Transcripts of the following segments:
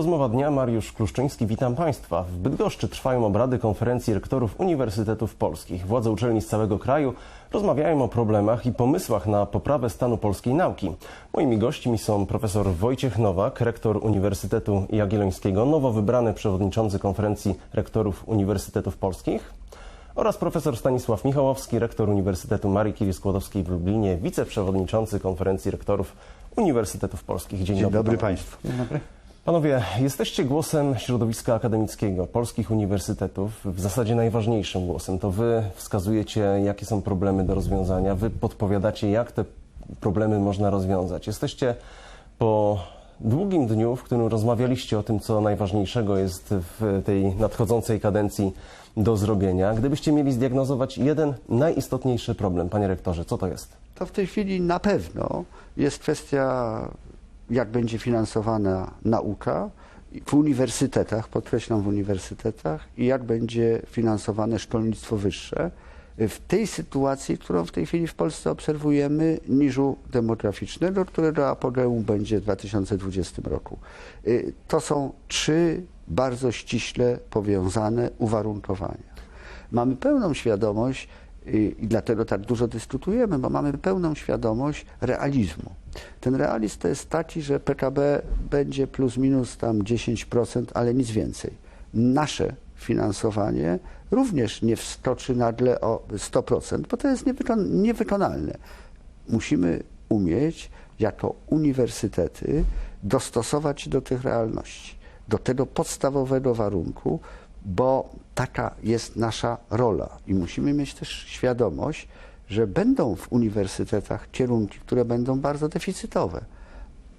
Rozmowa dnia, Mariusz Kluszczyński, witam Państwa. W Bydgoszczy trwają obrady konferencji rektorów Uniwersytetów Polskich. Władze uczelni z całego kraju rozmawiają o problemach i pomysłach na poprawę stanu polskiej nauki. Moimi gośćmi są profesor Wojciech Nowak, rektor Uniwersytetu Jagiellońskiego, nowo wybrany przewodniczący konferencji rektorów Uniwersytetów Polskich oraz profesor Stanisław Michałowski, rektor Uniwersytetu Marii Curie-Skłodowskiej w Lublinie, wiceprzewodniczący konferencji rektorów Uniwersytetów Polskich. Dzień, Dzień dobry panowie. Państwu. Panowie, jesteście głosem środowiska akademickiego, polskich uniwersytetów, w zasadzie najważniejszym głosem. To wy wskazujecie, jakie są problemy do rozwiązania, wy podpowiadacie, jak te problemy można rozwiązać. Jesteście po długim dniu, w którym rozmawialiście o tym, co najważniejszego jest w tej nadchodzącej kadencji do zrobienia. Gdybyście mieli zdiagnozować jeden najistotniejszy problem, panie rektorze, co to jest? To w tej chwili na pewno jest kwestia, jak będzie finansowana nauka w uniwersytetach, podkreślam w uniwersytetach, i jak będzie finansowane szkolnictwo wyższe w tej sytuacji, którą w tej chwili w Polsce obserwujemy, niżu demograficznego, którego apogeum będzie w 2020 roku. Y, To są trzy bardzo ściśle powiązane uwarunkowania. Mamy pełną świadomość, i dlatego tak dużo dyskutujemy, bo mamy pełną świadomość realizmu. Ten realizm to jest taki, że PKB będzie plus minus tam 10%, ale nic więcej. Nasze finansowanie również nie wskoczy nagle o 100%, bo to jest niewykon- niewykonalne. Musimy umieć jako uniwersytety dostosować się do tych realności, do tego podstawowego warunku, bo taka jest nasza rola i musimy mieć też świadomość, że będą w uniwersytetach kierunki, które będą bardzo deficytowe.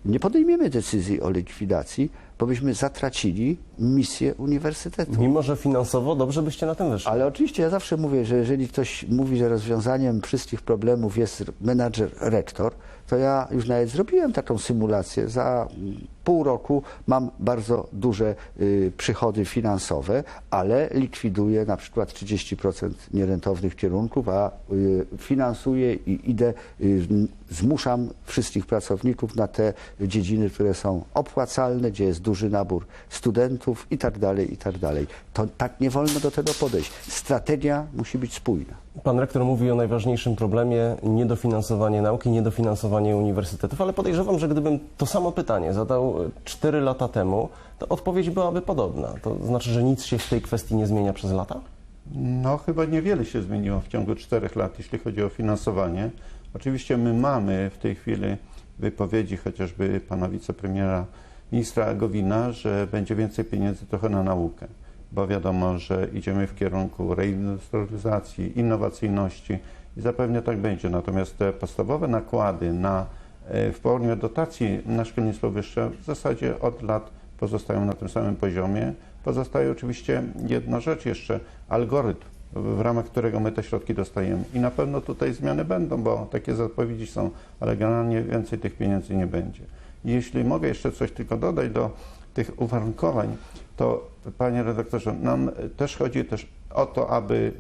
Nie podejmiemy decyzji o likwidacji, bo byśmy zatracili misję uniwersytetu. Mimo, że finansowo dobrze byście na tym wyszli. Ale oczywiście ja zawsze mówię, że jeżeli ktoś mówi, że rozwiązaniem wszystkich problemów jest menadżer, rektor, to ja już nawet zrobiłem taką symulację. Za mm, pół roku mam bardzo duże y, przychody finansowe, ale likwiduję na przykład 30% nierentownych kierunków, a y, finansuję i idę, y, zmuszam wszystkich pracowników na te dziedziny, które są opłacalne, gdzie jest duży nabór studentów i tak dalej, i tak dalej. To tak nie wolno do tego podejść. Strategia musi być spójna. Pan rektor mówi o najważniejszym problemie niedofinansowanie nauki, niedofinansowanie uniwersytetów, ale podejrzewam, że gdybym to samo pytanie zadał 4 lata temu, to odpowiedź byłaby podobna. To znaczy, że nic się w tej kwestii nie zmienia przez lata? No, chyba niewiele się zmieniło w ciągu czterech lat, jeśli chodzi o finansowanie. Oczywiście my mamy w tej chwili wypowiedzi chociażby pana wicepremiera, ministra Gowina, że będzie więcej pieniędzy trochę na naukę, bo wiadomo, że idziemy w kierunku reindustrializacji, innowacyjności i zapewne tak będzie. Natomiast te podstawowe nakłady na, e, w formie dotacji na szkolnictwo wyższe w zasadzie od lat pozostają na tym samym poziomie. Pozostaje oczywiście jedna rzecz jeszcze, algorytm, w ramach którego my te środki dostajemy. I na pewno tutaj zmiany będą, bo takie zapowiedzi są, ale generalnie więcej tych pieniędzy nie będzie. Jeśli mogę jeszcze coś tylko dodać do tych uwarunkowań, to panie redaktorze, nam też chodzi też o to, aby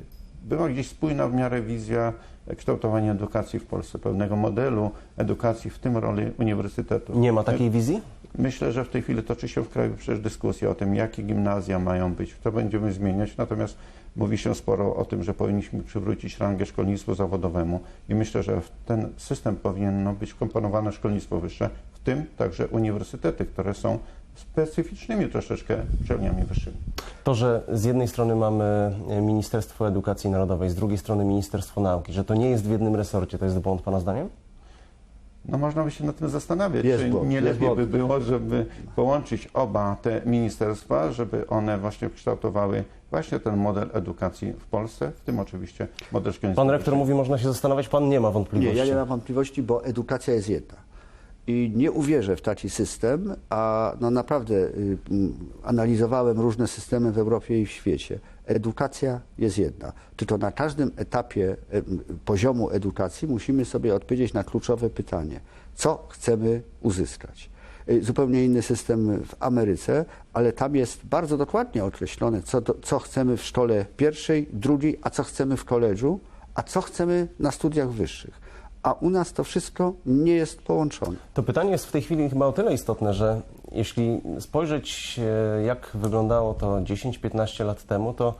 była gdzieś spójna w miarę wizja kształtowania edukacji w Polsce, pewnego modelu edukacji, w tym roli uniwersytetu. Nie ma takiej wizji? Myślę, że w tej chwili toczy się w kraju przecież dyskusja o tym, jakie gimnazja mają być. To będziemy zmieniać, natomiast mówi się sporo o tym, że powinniśmy przywrócić rangę szkolnictwu zawodowemu i myślę, że w ten system powinno być wkomponowane szkolnictwo wyższe, tym także uniwersytety, które są specyficznymi troszeczkę uczelniami wyższymi. To, że z jednej strony mamy Ministerstwo Edukacji Narodowej, z drugiej strony Ministerstwo Nauki, że to nie jest w jednym resorcie, to jest błąd Pana zdaniem? No można by się nad tym zastanawiać, Jest czy błąd, nie lepiej błąd. by było, żeby połączyć oba te ministerstwa, żeby one właśnie kształtowały właśnie ten model edukacji w Polsce, w tym oczywiście model szkolnictwa Pan rektor mówi, można się zastanawiać, Pan nie ma Nie, wątpliwości. ja nie mam wątpliwości, bo edukacja jest jedna. I nie uwierzę w taki system, a no naprawdę y, analizowałem różne systemy w Europie i w świecie. Edukacja jest jedna. Tylko na każdym etapie y, poziomu edukacji musimy sobie odpowiedzieć na kluczowe pytanie: co chcemy uzyskać? Y, Zupełnie inny system w Ameryce, ale tam jest bardzo dokładnie określone, co, do, co chcemy w szkole pierwszej, drugiej, a co chcemy w koledżu, a co chcemy na studiach wyższych. A u nas to wszystko nie jest połączone. To pytanie jest w tej chwili chyba o tyle istotne, że Jeśli spojrzeć, e, jak wyglądało to 10-15 lat temu, to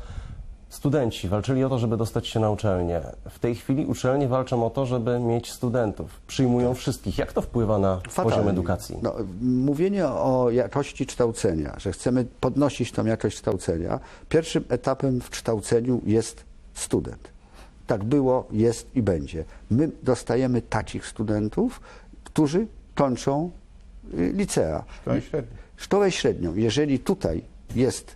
studenci walczyli o to, żeby dostać się na uczelnię. W tej chwili uczelnie walczą o to, żeby mieć studentów. Przyjmują wszystkich. Jak to wpływa na poziom Fatalnie. edukacji? No, mówienie o jakości kształcenia, że chcemy podnosić tą jakość kształcenia, pierwszym etapem w kształceniu jest student. Tak było, jest i będzie. My dostajemy takich studentów, którzy kończą y, licea. To średnio. Szkołę średnią, jeżeli tutaj jest,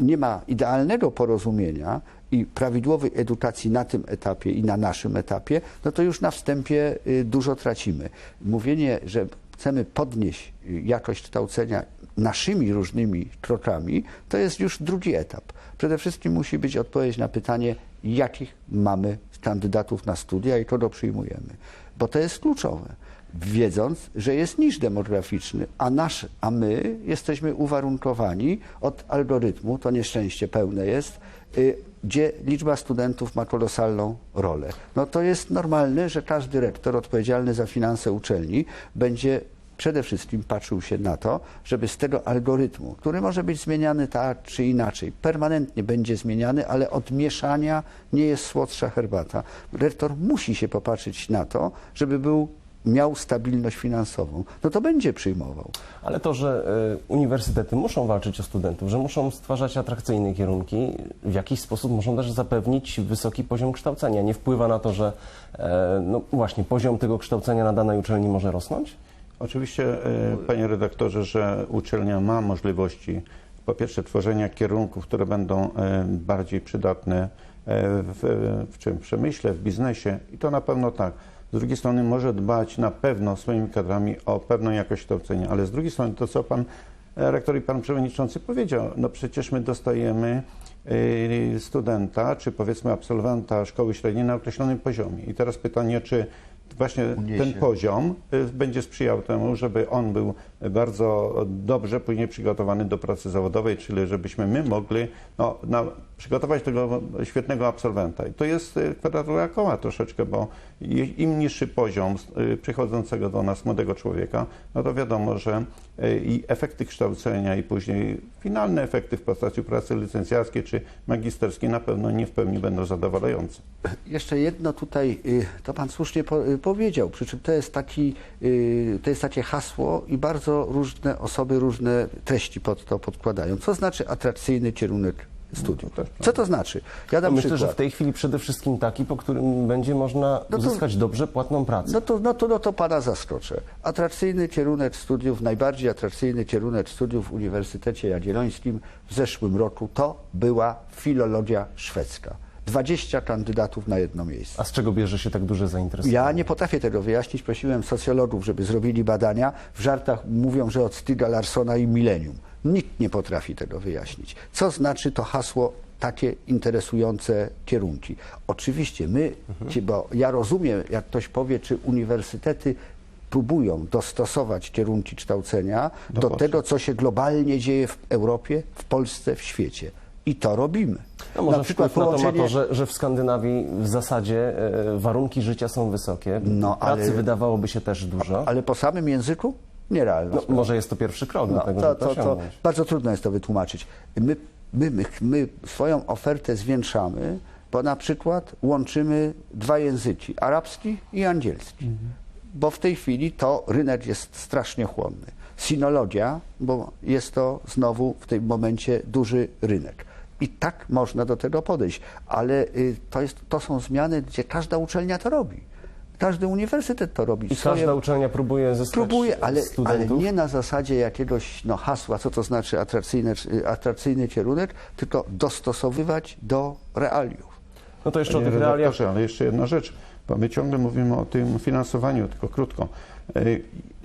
nie ma idealnego porozumienia i prawidłowej edukacji na tym etapie i na naszym etapie, no to już na wstępie y, dużo tracimy. Mówienie, że chcemy podnieść y, jakość kształcenia naszymi różnymi krokami, to jest już drugi etap. Przede wszystkim musi być odpowiedź na pytanie, jakich mamy kandydatów na studia i kogo przyjmujemy. Bo to jest kluczowe wiedząc, że jest niż demograficzny, a, nasz, a my jesteśmy uwarunkowani od algorytmu, to nieszczęście pełne jest, y, gdzie liczba studentów ma kolosalną rolę. No to jest normalne, że każdy rektor odpowiedzialny za finanse uczelni będzie przede wszystkim patrzył się na to, żeby z tego algorytmu, który może być zmieniany tak czy inaczej, permanentnie będzie zmieniany, ale od mieszania nie jest słodsza herbata. Rektor musi się popatrzeć na to, żeby był miał stabilność finansową, no to będzie przyjmował. Ale to, że e, uniwersytety muszą walczyć o studentów, że muszą stwarzać atrakcyjne kierunki, w jakiś sposób muszą też zapewnić wysoki poziom kształcenia. Nie wpływa na to, że e, no właśnie poziom tego kształcenia na danej uczelni może rosnąć? Oczywiście, e, panie redaktorze, że uczelnia ma możliwości, po pierwsze, tworzenia kierunków, które będą e, bardziej przydatne e, w, w czym? Przemyśle, w biznesie i to na pewno tak. Z drugiej strony może dbać na pewno swoimi kadrami o pewną jakość kształcenia, ale z drugiej strony to, co pan rektor i pan przewodniczący powiedział, no przecież my dostajemy studenta, czy powiedzmy absolwenta szkoły średniej na określonym poziomie. I teraz pytanie, czy właśnie Uniesie. ten poziom y, będzie sprzyjał temu, żeby on był bardzo dobrze później przygotowany do pracy zawodowej, czyli żebyśmy my mogli no, na, przygotować tego świetnego absolwenta. I to jest y, kwadratura koła troszeczkę, bo im niższy poziom y, przychodzącego do nas młodego człowieka, no to wiadomo, że i efekty kształcenia i później finalne efekty w postaci pracy licencjackiej czy magisterskiej na pewno nie w pełni będą zadowalające. Jeszcze jedno tutaj, y, to Pan słusznie y, powiedział, przy czym to jest, taki, y, to jest takie hasło i bardzo różne osoby różne treści pod to podkładają. Co znaczy atrakcyjny kierunek studiów? też Co to znaczy? Ja dam No Myślę, że przykład. w tej chwili przede wszystkim taki, po którym będzie można No to- uzyskać dobrze płatną pracę. No to, no, to, no to Pana zaskoczę. Atrakcyjny kierunek studiów, najbardziej atrakcyjny kierunek studiów w Uniwersytecie Jagiellońskim w zeszłym roku to była filologia szwedzka. 20 kandydatów na jedno miejsce. A z czego bierze się tak duże zainteresowanie? Ja nie potrafię tego wyjaśnić. Prosiłem socjologów, żeby zrobili badania. W żartach mówią, że od Stiga Larsona i milenium. Nikt nie potrafi tego wyjaśnić. Co znaczy to hasło takie interesujące kierunki? Oczywiście my, ci- bo ja rozumiem, jak ktoś powie, czy uniwersytety próbują dostosować kierunki kształcenia do, potrzeb. tego, co się globalnie dzieje w Europie, w Polsce, w świecie. I to robimy. No może Na przykład wpływ na to połączenie- że, że w Skandynawii w zasadzie e, warunki życia są wysokie, No, pracy ale- wydawałoby się też dużo. Ale po samym języku? Nierealne. No, może jest to pierwszy krok do No, tego, to, to to, bardzo trudno jest to wytłumaczyć. My, my, my, my swoją ofertę zwiększamy, bo na przykład łączymy dwa języki, arabski i angielski. Mhm. Bo w tej chwili to rynek jest strasznie chłonny. Sinologia, bo jest to znowu w tym momencie duży rynek. I tak można do tego podejść, ale y, to, jest, to są zmiany, gdzie każda uczelnia to robi. Każdy uniwersytet to robi. I Swoje- każda uczelnia próbuje zyskać Próbuje, ale, ale nie na zasadzie jakiegoś no, hasła, co to znaczy atrakcyjny, atrakcyjny kierunek, tylko dostosowywać do realiów. No to jeszcze o Panie tych realiach. ale jeszcze jedna rzecz, bo my ciągle mówimy o tym finansowaniu, tylko krótko.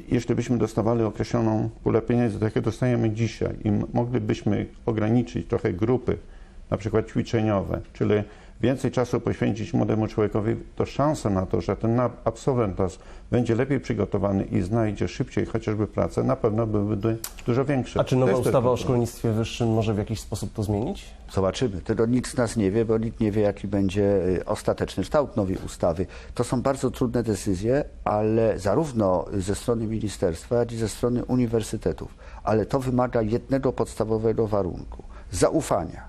Jeśli byśmy dostawali określoną pulę pieniędzy, tak jak dostajemy dzisiaj, i moglibyśmy ograniczyć trochę grupy, na przykład ćwiczeniowe, czyli więcej czasu poświęcić młodemu człowiekowi, to szansa na to, że ten absolwent nas będzie lepiej przygotowany i znajdzie szybciej chociażby pracę, na pewno byłyby dużo większe. A czy nowa ustawa o szkolnictwie wyższym może w jakiś sposób to zmienić? Zobaczymy. Tego nikt z nas nie wie, bo nikt nie wie, jaki będzie y, ostateczny kształt nowej ustawy. To są bardzo trudne decyzje, ale zarówno ze strony ministerstwa, jak i ze strony uniwersytetów. Ale to wymaga jednego podstawowego warunku zaufania.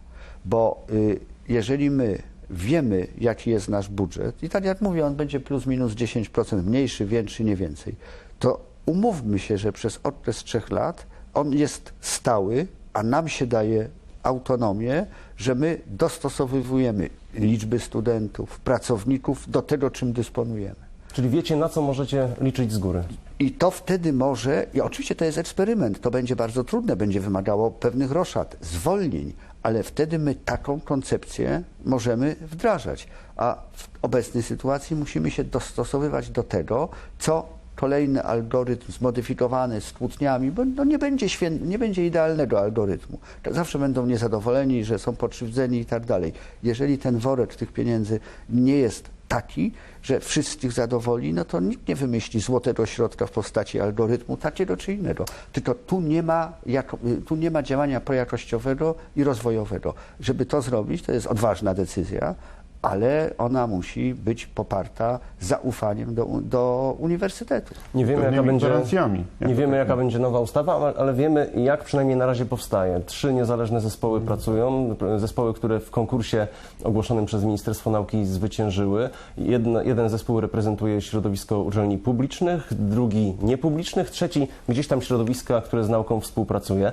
Bo y, jeżeli my wiemy, jaki jest nasz budżet, i tak jak mówię, on będzie plus minus 10%, mniejszy, większy, nie więcej, to umówmy się, że przez okres trzech lat on jest stały, a nam się daje autonomię, że my dostosowujemy liczby studentów, pracowników do tego, czym dysponujemy. Czyli wiecie, na co możecie liczyć z góry? I to wtedy może, i oczywiście to jest eksperyment, to będzie bardzo trudne, będzie wymagało pewnych roszad, zwolnień, ale wtedy my taką koncepcję możemy wdrażać. A w obecnej sytuacji musimy się dostosowywać do tego, co kolejny algorytm zmodyfikowany z kłótniami, bo no nie, będzie nie będzie idealnego algorytmu. Zawsze będą niezadowoleni, że są pokrzywdzeni i tak dalej. Jeżeli ten worek tych pieniędzy nie jest taki, że wszystkich zadowoli, no to nikt nie wymyśli złotego środka w postaci algorytmu takiego czy innego. Tylko tu nie ma, jako, tu nie ma działania projakościowego i rozwojowego. Żeby to zrobić, to jest odważna decyzja, ale ona musi być poparta zaufaniem do, do uniwersytetu. Nie wiemy, jaka będzie, gwarancjami, nie wiemy, jaka będzie nowa ustawa, ale, ale wiemy, jak przynajmniej na razie powstaje. Trzy niezależne zespoły pracują, zespoły, które w konkursie ogłoszonym przez Ministerstwo Nauki zwyciężyły. Jedna, jeden zespół reprezentuje środowisko uczelni publicznych, drugi niepublicznych, trzeci gdzieś tam środowiska, które z nauką współpracuje.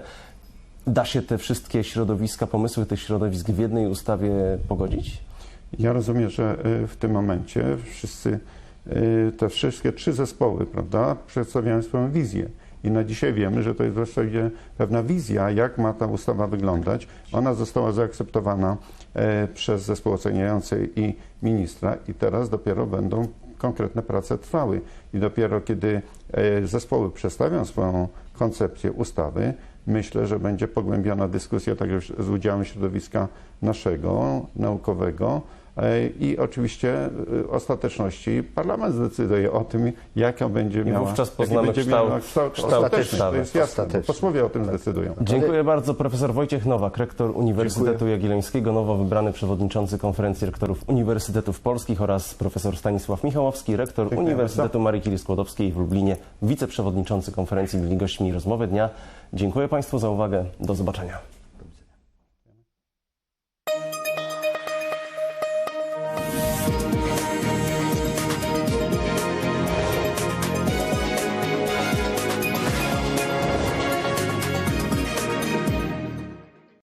Da się te wszystkie środowiska, pomysły tych środowisk w jednej ustawie pogodzić? Ja rozumiem, że y, w tym momencie wszyscy, y, te wszystkie trzy zespoły, prawda, przedstawiają swoją wizję. I na dzisiaj wiemy, że to jest właściwie pewna wizja, jak ma ta ustawa wyglądać. Ona została zaakceptowana e, przez zespół oceniający i ministra i teraz dopiero będą konkretne prace trwały. I dopiero kiedy e, zespoły przedstawią swoją koncepcję ustawy, myślę, że będzie pogłębiona dyskusja także z udziałem środowiska naszego, naukowego e, i oczywiście e, ostateczności parlament zdecyduje o tym, jaka będzie miała, wówczas jaki poznamy będzie kształt- miała kształt, kształt ostateczny. To jest jasne. Ostateczny. Posłowie o tym zdecydują. Dziękuję bardzo. Profesor Wojciech Nowak, rektor Uniwersytetu Jagiellońskiego, nowo wybrany przewodniczący Konferencji Rektorów Uniwersytetów Polskich oraz profesor Stanisław Michałowski, rektor Dziękuję Uniwersytetu Marii Curie Skłodowskiej w Lublinie, wiceprzewodniczący konferencji byli gośćmi rozmowy dnia. Dziękuję Państwu za uwagę. Do zobaczenia.